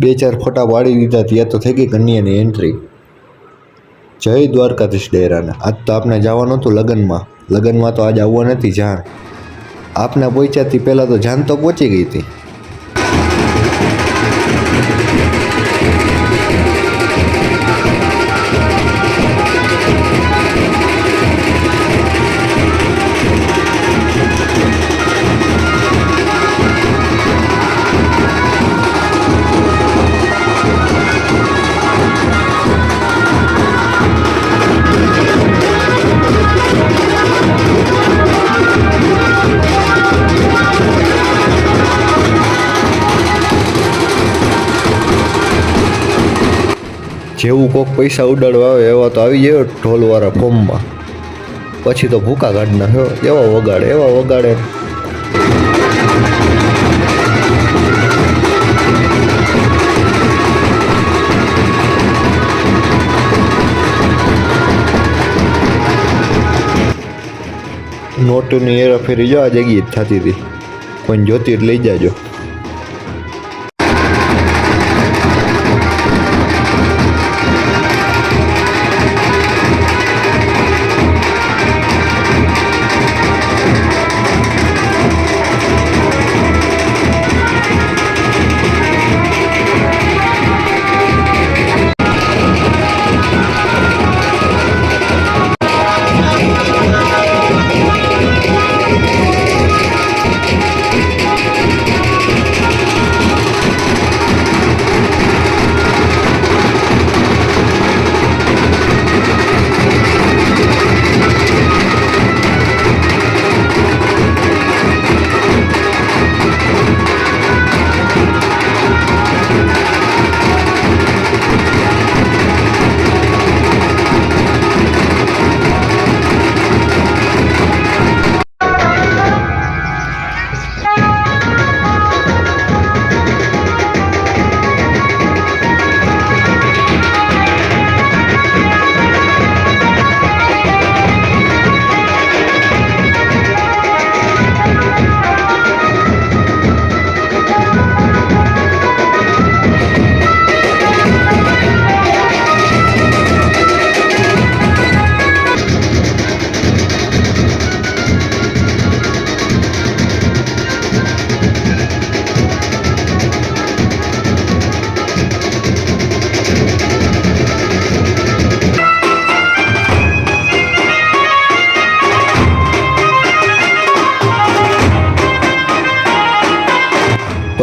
બે ચાર ફોટા પાડી દીધા ત્યાં તો થઈ ગઈ કન્યાની એન્ટ્રી જય દ્વારકાધીશ ડેરાના. આજ તો આપણે જવાનું હતું લગ્નમાં. લગ્નમાં તો આજ આવવા નથી જાણ. આપને પહોંચ્યાથી પહેલાં તો જાન તો પહોંચી ગઈ હતી. જેવું કોક પૈસા ઉડાડવા આવે એવા તો આવી જાય ઢોલવાળા ફોર્મમાં પછી તો ભૂકા કાઢના થયો એવા વગાડે એવા વગાડે. નોટની હેરાફેરી જો આ જગ્યાએ થતી હતી. કોઈ જોતી લઈ જાજો.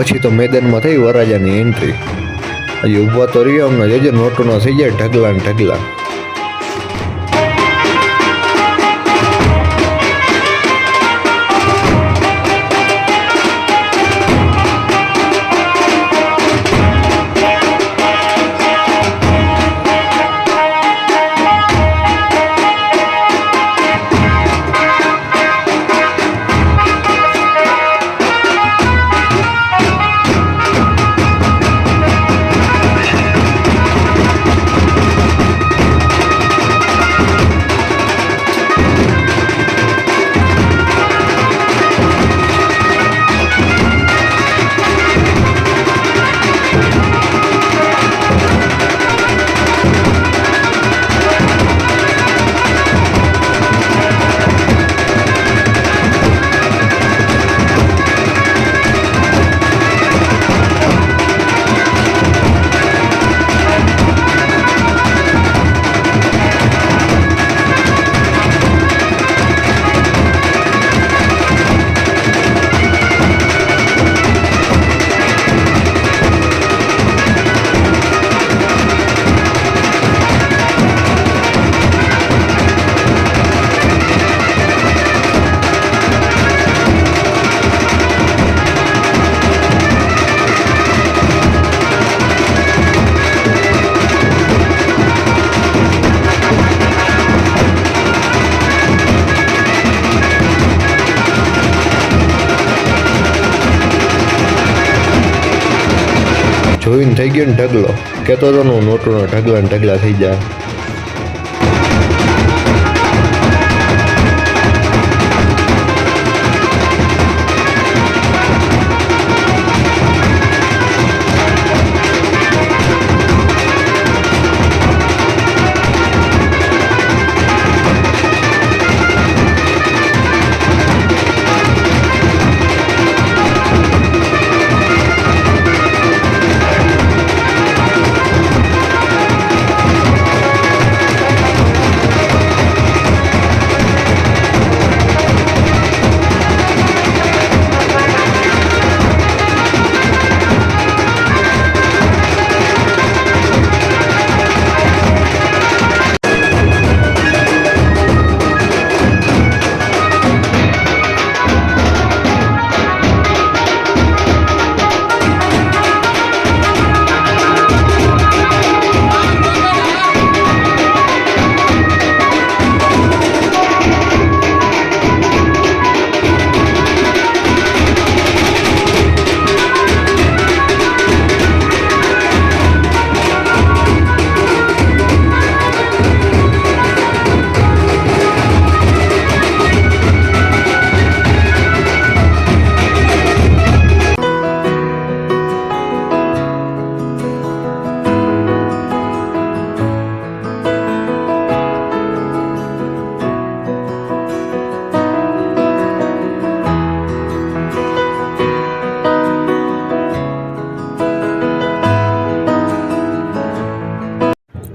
પછી તો મેદાનમાં થઈ વરાજાની એન્ટ્રી હજી ઊભા તો રહ્યો અમને જોજો નોટોનો થઈ જાય ઢગલા ને ઢગલા જોઈને થઈ ગયો ને ઢગલો. કહેતો હતો હું નોટોના ઢગલા ને ઢગલા થઈ જાય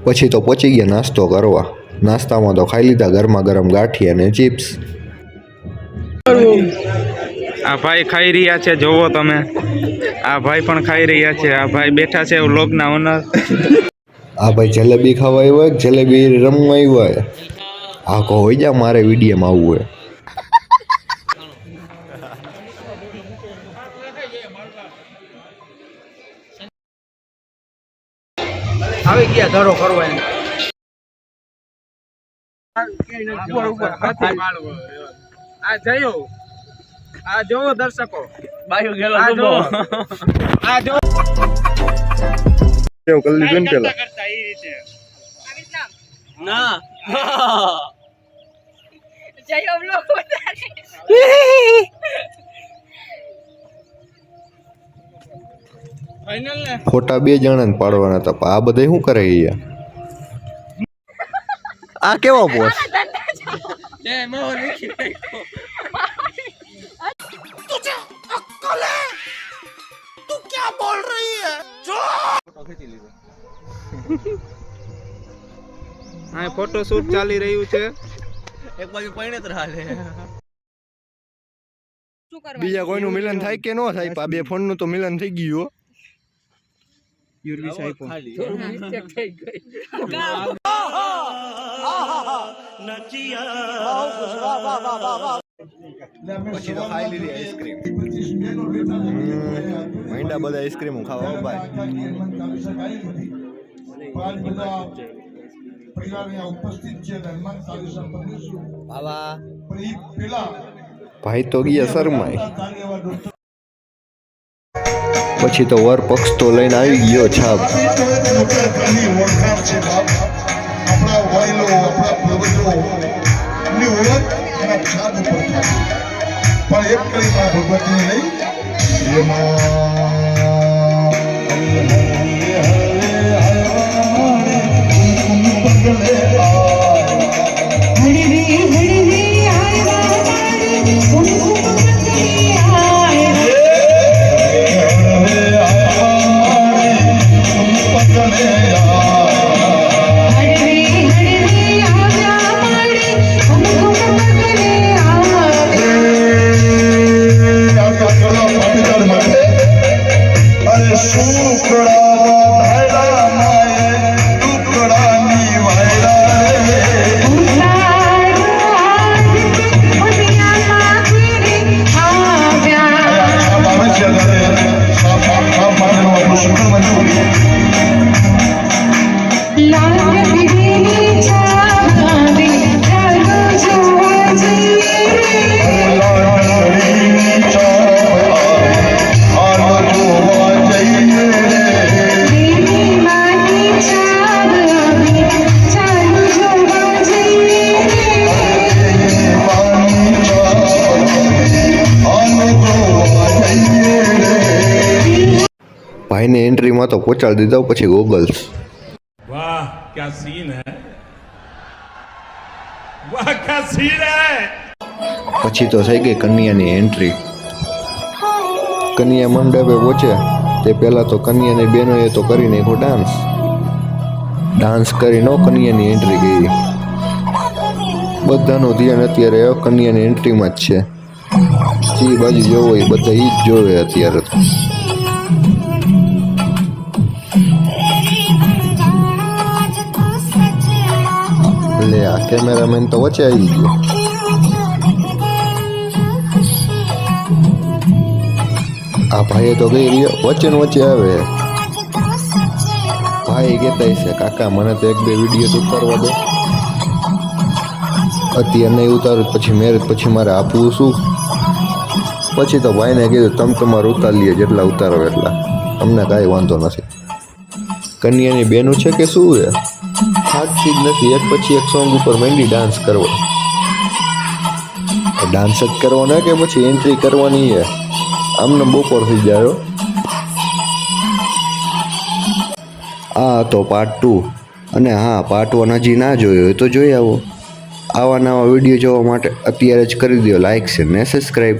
પછી તો પહોંચી ગયા નાસ્તો કરવા. નાસ્તામાં તો ખાઈ લીધા ગરમા ગરમ ગાંઠી અને ચિપ્સ. આ ભાઈ ખાઈ રહ્યા છે જોવો તમે. આ ભાઈ પણ ખાઈ રહ્યા છે આ ભાઈ બેઠા છે લોગના ઓનર. આ ભાઈ જલેબી ખાવા આવ્યો હોય જલેબી રમવા આવ્યો. હોય આ કહો હોય જા મારે વિડીયોમાં આવવું હોય. આવી ગયા ધરો કરવા એને. આ જયો. આ જોવો દર્શકો. બાયો ગેલો આ જો ના. વધારે ફાઇનલ ફોટા બે જણાને પાડવાના હતા આ બધા શું કરે અહીંયા? આ કેવો બોસ? ફોટો શૂટ ચાલી રહ્યું છે એક બાજુ પૈણે કોઈનું મિલન થાય કે ન થાય બે આ બે ફોનનું તો મિલન થઈ ગયું પછી તો ખાઈ લીધી આઈસ્ક્રીમ. મહિના બધા આઈસ્ક્રીમ ખાવા ભાઈ. ભાઈ તો ગયા શરમાય પછી તો વર પક્ષ તો લઈને આવી ગયો છાપ. પણ એક કરી માં ભગવતીને નહીં હળવી Shukrava એમાં તો પહોંચાડી દીધા પછી ગોગલ્સ વાહ ક્યાં સીન હે? વાહ ક્યાં સીન હે? પછી તો થઈ ગઈ કન્યાની એન્ટ્રી કન્યા મંડપે પહોંચે. તે પહેલા તો કન્યાની બહેનોએ તો કરી નાખ્યો ડાન્સ ડાન્સ કરીને કન્યાની એન્ટ્રી ગઈ. બધાનું ધ્યાન અત્યારે કન્યાની એન્ટ્રીમાં જ છે. જે બાજુ જોવો એ બધા એ જ જોવે અત્યારે. તો લે આ કેમેરામેન તો વચ્ચે આવી ગયો આ ભાઈએ તો ગઈ રહ્યો, વચ્ચે વચ્ચે આવે. ભાઈ કહેતા છે કાકા, મને તો એક બે વીડિયો તો ઉતારવા દો. અત્યારે નહીં ઉતારું પછી મેરેજ પછી મારે આપવું શું? પછી તો ભાઈને કીધું, તમે તમારે ઉતારી લ્યો જેટલા ઉતારો એટલા. અમને કાંઈ વાંધો નથી. કન્યાની બેનું છે કે શું છે થાકતી જ નથી, એક પછી એક સોંગ ઉપર મેંડી ડાન્સ કરવો. ડાન્સ જ કરવાનો કે પછી એન્ટ્રી કરવાની છે? આમને બપોર થઈ જાય. આ હતો પાર્ટ ટુ અને હા પાર્ટ વન હજી ના જોયો હોય તો જોઈ આવો. આવા નવા વીડિયો જોવા માટે અત્યારે જ કરી દો લાઇક છે ને સબસ્ક્રાઈબ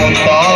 Paulo.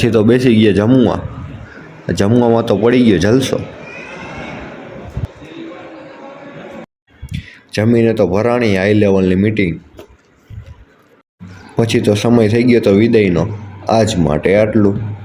પછી તો બેસી ગયા જમવા જમવામાં તો પડી ગયો જલસો. જમીને તો ભરાણી હાઈ લેવલની મિટિંગ પછી તો સમય થઈ ગયો તો વિદાયનો. આજ માટે આટલું.